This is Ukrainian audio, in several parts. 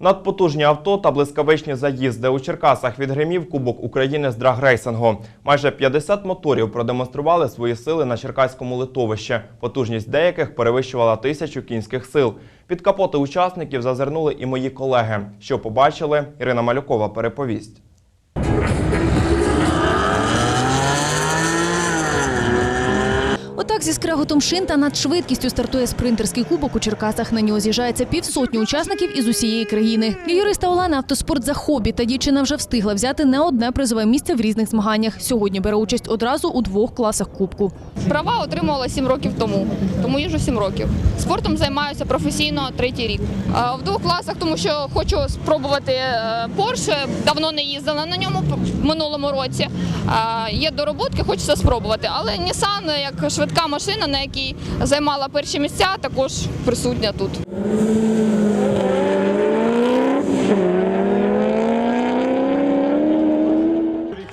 Надпотужні авто та блискавичні заїзди у Черкасах відгримів Кубок України з драгрейсингу. Майже 50 моторів продемонстрували свої сили на черкаському литовищі. Потужність деяких перевищувала тисячу кінських сил. Під капоти учасників зазирнули і мої колеги. Що побачили, Ірина Малюкова переповість. Отак зі скреготом шин та над швидкістю стартує спринтерський кубок у Черкасах. На нього з'їжджається півсотні учасників із усієї країни. Юриста Олени автоспорт за хобі, та дівчина вже встигла взяти не одне призове місце в різних змаганнях. Сьогодні бере участь одразу у двох класах кубку. Права отримувала 7 років тому, тому їжджу 7 років. Спортом займаюся професійно третій рік. В двох класах, тому що хочу спробувати е, Porsche, давно не їздила на ньому в минулому році. Є дороботки, хочеться спробувати. Але Nissan, як швидка машина, на якій займала перші місця, також присутня тут.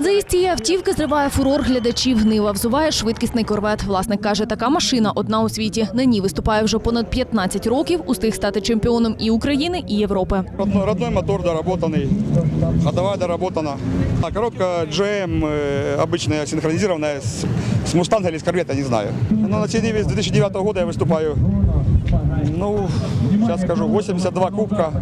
Заїзд цієї автівки зриває фурор глядачів. Нива взуває швидкісний корвет. Власник каже, така машина одна у світі. На ній виступає вже понад 15 років. Устиг стати чемпіоном і України, і Європи. Родной, родной мотор доработанный, ходовая доработана. А коробка GM э, обычная, синхронизированная с, с Мустанга или с Корвета, не знаю. Но на Теневе с 2009 года я выступаю. Ну, сейчас скажу, 82 кубка,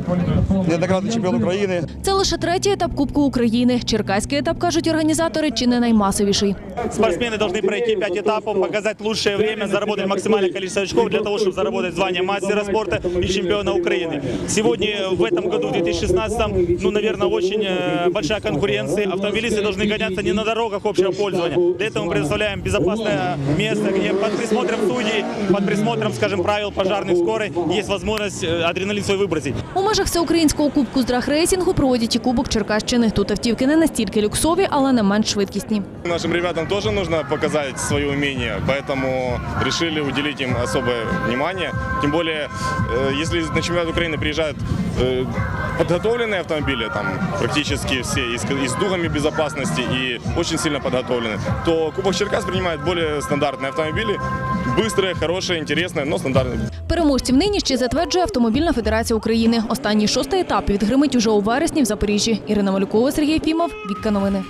неоднократный чемпион Украины. Це лише третій етап Кубку України. Черкаський етап кажуть організатори, чи не наймасовіший. Спортсмены должны пройти 5 этапов, показать лучшее время, заработать максимальное количество очков для того, чтобы заработать звание мастера спорта и чемпиона Украины. Сегодня, в этом году, в 2016, ну, наверное, очень э, большая конкуренция. Автомобилисты должны гоняться не на дорогах общего пользования. Для этого мы предоставляем безопасное место, где под присмотром судей, под присмотром, скажем, правил пожарных скорой есть возможность э, адреналин свой выбросить. У межах всеукраїнського кубку з драгрейсінгу проводять і кубок Черкащини. Тут автівки не настільки люксові, але не менш швидкісні. Нашим ребятам тоже нужно показать свое умение, поэтому решили уделить им особое внимание. Тем более, э, если на чемпионат Украины приезжают э, подготовленные автомобили, там практически все, и с, и с дугами безопасности, и очень сильно подготовлены, то Кубок Черкас принимает более стандартные автомобили, быстрые, хорошие, интересные, но стандартные. Переможців нині ще затверджує Автомобільна федерація України. Останній шостий етап відгримить уже у вересні в Запоріжжі. Ірина Малюкова, Сергій Фімов, Вікка Новини.